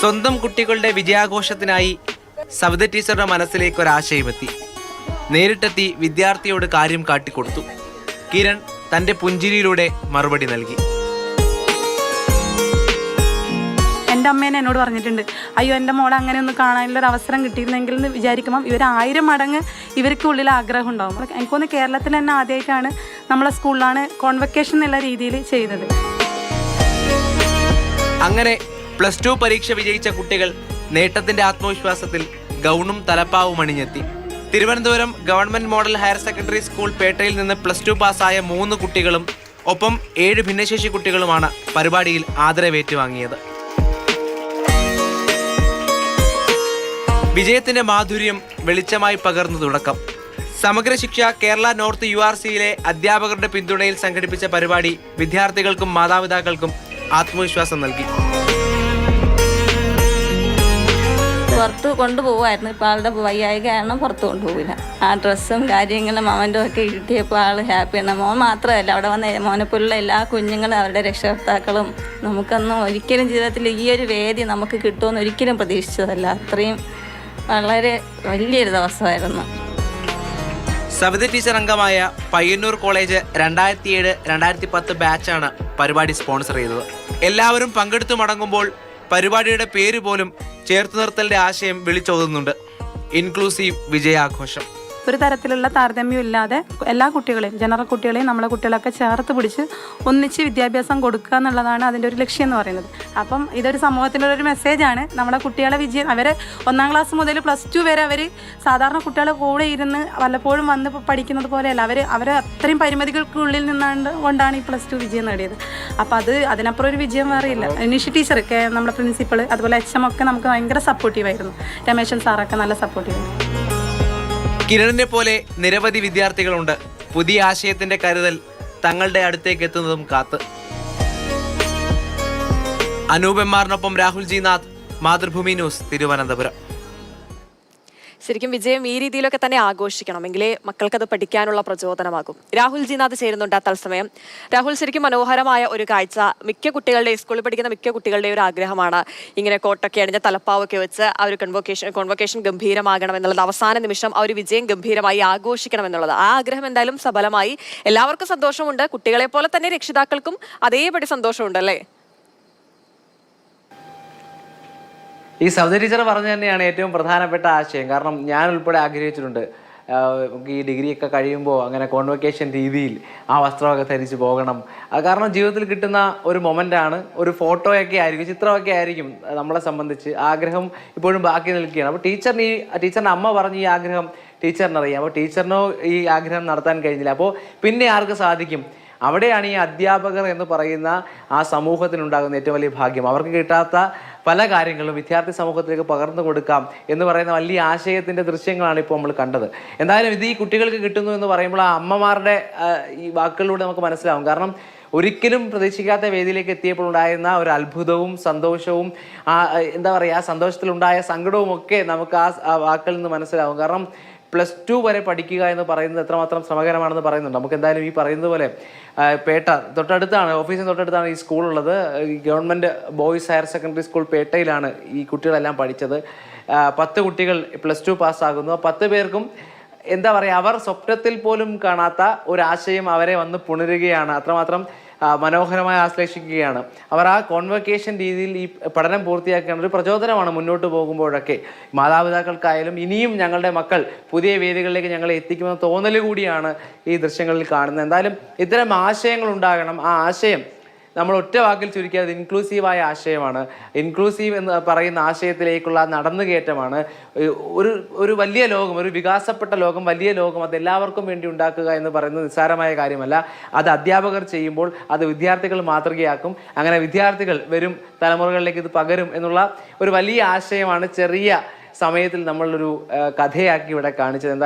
സ്വന്തം കുട്ടികളുടെ വിജയാഘോഷത്തിനായി സവിത ടീച്ചറുടെ മനസ്സിലേക്ക് ഒരാശയമെത്തി നേരിട്ടെത്തി വിദ്യാർത്ഥിയോട് കാര്യം കാട്ടിക്കൊടുത്തു. കിരൺ തന്റെ പുഞ്ചിരിയിലൂടെ മറുപടി നൽകി. എന്റെ അമ്മേനെ എന്നോട് പറഞ്ഞിട്ടുണ്ട് അയ്യോ എന്റെ മോളെ അങ്ങനെ ഒന്ന് കാണാനുള്ള ഒരു അവസരം കിട്ടിയിരുന്നെങ്കിൽ എന്ന് വിചാരിക്കുമ്പം ഇവർ ആയിരം മടങ്ങ് ഇവർക്ക് ഉള്ളിൽ ആഗ്രഹം ഉണ്ടാവും. എനിക്കൊന്ന് കേരളത്തിൽ തന്നെ ആദ്യമായിട്ടാണ് നമ്മളെ സ്കൂളിലാണ് കോൺവെക്കേഷൻ എന്നുള്ള രീതിയിൽ ചെയ്തത്. അങ്ങനെ പ്ലസ് ടു പരീക്ഷ വിജയിച്ച കുട്ടികൾ നേട്ടത്തിന്റെ ആത്മവിശ്വാസത്തിൽ ഗൗണും തലപ്പാവും അണിഞ്ഞെത്തി. Thiruvananthapuram government model higher secondary school പേട്ടയിൽ നിന്ന് പ്ലസ് ടു പാസ്സായ മൂന്ന് കുട്ടികളും ഒപ്പം ഏഴ് ഭിന്നശേഷി കുട്ടികളുമാണ് പരിപാടിയിൽ ആദരവേറ്റുവാങ്ങിയത്. വിജയത്തിന്റെ മാധുര്യം വെളിച്ചമായി പകർന്നു തുടക്കം. സമഗ്ര ശിക്ഷ കേരള നോർത്ത് യു ആർ സിയിലെ അധ്യാപകരുടെ പിന്തുണയിൽ സംഘടിപ്പിച്ച പരിപാടി വിദ്യാർത്ഥികൾക്കും മാതാപിതാക്കൾക്കും ആത്മവിശ്വാസം നൽകി. പുറത്ത് കൊണ്ടുപോകുമായിരുന്നു ഇപ്പോൾ ആളുടെ വയ്യായ കാരണം പുറത്ത് കൊണ്ടുപോകില്ല ആ ഡ്രസ്സും കാര്യങ്ങളും അവന്റെ ഒക്കെ കിട്ടിയപ്പോൾ ആൾ ഹാപ്പിയാണ് മോൻ മാത്രമല്ല അവിടെ വന്ന മോനെപ്പോലുള്ള എല്ലാ കുഞ്ഞുങ്ങളും അവരുടെ രക്ഷകർത്താക്കളും നമുക്കൊന്നും ഒരിക്കലും ജീവിതത്തിൽ ഈ ഒരു വേദി നമുക്ക് കിട്ടുമെന്ന് ഒരിക്കലും പ്രതീക്ഷിച്ചതല്ല. അത്രയും വളരെ വലിയൊരു ദിവസമായിരുന്നു. സവിത ടീച്ചർ അംഗമായ പയ്യന്നൂർ കോളേജ് രണ്ടായിരത്തി ഏഴ് രണ്ടായിരത്തി പത്ത് ബാച്ചാണ് പരിപാടി സ്പോൺസർ ചെയ്തത്. എല്ലാവരും പങ്കെടുത്തു മടങ്ങുമ്പോൾ പരിപാടിയുടെ പേര് പോലും ചേർത്ത് നിർത്തലിന്റെ ആശയം വിളിച്ചോതുന്നുണ്ട്. ഇൻക്ലൂസീവ് വിജയാഘോഷം. ഒരു തരത്തിലുള്ള താരതമ്യം ഇല്ലാതെ എല്ലാ കുട്ടികളെയും ജനറൽ കുട്ടികളെയും നമ്മളെ കുട്ടികളൊക്കെ ചേർത്ത് പിടിച്ച് ഒന്നിച്ച് വിദ്യാഭ്യാസം കൊടുക്കുക എന്നുള്ളതാണ് അതിന്റെ ഒരു ലക്ഷ്യം എന്ന് പറയുന്നത്. അപ്പം ഇതൊരു സമൂഹത്തിന്റെ ഒരു മെസ്സേജാണ് നമ്മുടെ കുട്ടികളെ വിജയം അവരെ ഒന്നാം ക്ലാസ് മുതൽ പ്ലസ് ടു വരെ അവർ സാധാരണ കുട്ടികളെ കൂടെ ഇരുന്ന് വല്ലപ്പോഴും വന്ന് പഠിക്കുന്നത് പോലെയല്ല. അവർ അവർ അത്രയും പരിമിതികൾക്കുള്ളിൽ നിന്നാണ് കൊണ്ടാണ് ഈ പ്ലസ് ടു വിജയം നേടിയത്. അപ്പം അത് അതിനപ്പുറം ഒരു വിജയം വേറെയില്ല നിഷി ടീച്ചർ ഒക്കെ നമ്മുടെ പ്രിൻസിപ്പൾ അതുപോലെ എച്ച് എം ഒക്കെ നമുക്ക് ഭയങ്കര സപ്പോർട്ടീവായിരുന്നു രമേശൻ സാറൊക്കെ നല്ല സപ്പോർട്ടീവായിരുന്നു കിരണിനെ പോലെ നിരവധി വിദ്യാർത്ഥികളുണ്ട്. പുതിയ ആശയത്തിന്റെ കരുതൽ തങ്ങളുടെ അടുത്തേക്ക് എത്തുന്നതും കാത്ത്. Anoop M Rahul G Nath Mathrubhumi news Thiruvananthapuram. ശരിക്കും വിജയം ഈ രീതിയിലൊക്കെ തന്നെ ആഘോഷിക്കണം. എങ്കിലേ മക്കൾക്കത് പഠിക്കാനുള്ള പ്രചോദനമാകും. രാഹുൽ ജിനാഥ് ചേരുന്നുണ്ട് ആ തത്സമയം. രാഹുൽ ശരിക്കും മനോഹരമായ ഒരു കാഴ്ച. മിക്ക കുട്ടികളുടെ സ്കൂളിൽ പഠിക്കുന്ന മിക്ക കുട്ടികളുടെ ഒരു ആഗ്രഹമാണ് ഇങ്ങനെ കോട്ടൊക്കെ അണിഞ്ഞ തലപ്പാവൊക്കെ വെച്ച് ആ ഒരു കൺവൊക്കേഷൻ കോൺവൊക്കേഷൻ ഗംഭീരമാകണം എന്നുള്ളത്. അവസാന നിമിഷം ആ ഒരു വിജയം ഗംഭീരമായി ആഘോഷിക്കണം എന്നുള്ളത്. ആ ആഗ്രഹം എന്തായാലും സഫലമായി. എല്ലാവർക്കും സന്തോഷമുണ്ട്. കുട്ടികളെ പോലെ തന്നെ രക്ഷിതാക്കൾക്കും അതേപടി സന്തോഷമുണ്ട് അല്ലേ? ഈ സൗദി ടീച്ചർ പറഞ്ഞു തന്നെയാണ് ഏറ്റവും പ്രധാനപ്പെട്ട ആശയം. കാരണം ഞാൻ ഉൾപ്പെടെ ആഗ്രഹിച്ചിട്ടുണ്ട്. നമുക്ക് ഈ ഡിഗ്രിയൊക്കെ കഴിയുമ്പോൾ അങ്ങനെ കോൺവെക്കേഷൻ രീതിയിൽ ആ വസ്ത്രമൊക്കെ ധരിച്ച് പോകണം. കാരണം ജീവിതത്തിൽ കിട്ടുന്ന ഒരു മൊമെന്റാണ് ഒരു ഫോട്ടോയൊക്കെ ആയിരിക്കും ചിത്രമൊക്കെ ആയിരിക്കും നമ്മളെ സംബന്ധിച്ച് ആഗ്രഹം ഇപ്പോഴും ബാക്കി നിൽക്കുകയാണ്. അപ്പോൾ ടീച്ചറിന് ഈ ടീച്ചറിന്റെ അമ്മ പറഞ്ഞ് ഈ ആഗ്രഹം ടീച്ചറിനറിയാം അപ്പോൾ ടീച്ചറിനോ ഈ ആഗ്രഹം നടത്താൻ കഴിഞ്ഞില്ല. അപ്പോൾ പിന്നെ ആർക്ക് സാധിക്കും? അവിടെയാണ് ഈ അധ്യാപകർ എന്ന് പറയുന്ന ആ സമൂഹത്തിനുണ്ടാകുന്ന ഏറ്റവും വലിയ ഭാഗ്യം. അവർക്ക് കിട്ടാത്ത പല കാര്യങ്ങളും വിദ്യാർത്ഥി സമൂഹത്തിലേക്ക് പകർന്നു കൊടുക്കാം എന്ന് പറയുന്ന വലിയ ആശയത്തിന്റെ ദൃശ്യങ്ങളാണ് ഇപ്പോൾ നമ്മൾ കണ്ടത്. എന്തായാലും ഇത് ഈ കുട്ടികൾക്ക് കിട്ടുന്നു എന്ന് പറയുമ്പോൾ ആ അമ്മമാരുടെ ഈ വാക്കുകളിലൂടെ നമുക്ക് മനസ്സിലാവും. കാരണം ഒരിക്കലും പ്രതീക്ഷിക്കാത്ത വേദിയിലേക്ക് എത്തിയപ്പോൾ ഉണ്ടായിരുന്ന ഒരു അത്ഭുതവും സന്തോഷവും ആ എന്താ പറയുക ആ സന്തോഷത്തിലുണ്ടായ സങ്കടവും ഒക്കെ നമുക്ക് ആ വാക്കിൽ നിന്ന് മനസ്സിലാവും. കാരണം പ്ലസ് ടു വരെ പഠിക്കുക എന്ന് പറയുന്നത് എത്രമാത്രം ശ്രമകരമാണെന്ന് പറയുന്നുണ്ട്. നമുക്ക് എന്തായാലും ഈ പറയുന്നത് പോലെ പേട്ട തൊട്ടടുത്താണ് ഓഫീസിന് തൊട്ടടുത്താണ് ഈ സ്കൂളുള്ളത് ഈ government boys higher secondary school പേട്ടയിലാണ് ഈ കുട്ടികളെല്ലാം പഠിച്ചത്. പത്ത് കുട്ടികൾ പ്ലസ് ടു പാസ്സാകുന്നു പത്ത് പേർക്കും എന്താ പറയുക അവർ സ്വപ്നത്തിൽ പോലും കാണാത്ത ഒരാശയം അവരെ വന്ന് പുണരുകയാണ്. അത്രമാത്രം മനോഹരമായി ആശ്ലേഷിക്കുകയാണ്. അവർ ആ കോൺവക്കേഷൻ രീതിയിൽ ഈ പഠനം പൂർത്തിയാക്കുന്ന ഒരു പ്രചോദനമാണ് മുന്നോട്ട് പോകുമ്പോഴൊക്കെ. മാതാപിതാക്കൾക്കായാലും ഇനിയും ഞങ്ങളുടെ മക്കൾ പുതിയ വേദികളിലേക്ക് ഞങ്ങളെ എത്തിക്കുമെന്ന തോന്നൽ കൂടിയാണ് ഈ ദൃശ്യങ്ങളിൽ കാണുന്നത്. എന്തായാലും ഇത്തരം ആശയങ്ങൾ ഉണ്ടാകണം. ആ ആശയം നമ്മൾ ഒറ്റ വാക്കിൽ ചുരുക്കിയത് ഇൻക്ലൂസീവായ ആശയമാണ്. ഇൻക്ലൂസീവ് എന്ന് പറയുന്ന ആശയത്തിലേക്കുള്ള നടന്നുകയറ്റമാണ്. ഒരു ഒരു വലിയ ലോകം ഒരു വികാസപ്പെട്ട ലോകം വലിയ ലോകം അത് എല്ലാവർക്കും വേണ്ടി ഉണ്ടാക്കുക എന്ന് പറയുന്നത് നിസ്സാരമായ കാര്യമല്ല. അത് അധ്യാപകർ ചെയ്യുമ്പോൾ അത് വിദ്യാർത്ഥികൾ മാതൃകയാക്കും. അങ്ങനെ വിദ്യാർത്ഥികൾ വരും തലമുറകളിലേക്ക് ഇത് പകരും എന്നുള്ള ഒരു വലിയ ആശയമാണ് ചെറിയ സമയത്തിൽ നമ്മളൊരു കഥയാക്കി ഇവിടെ കാണിച്ചത്.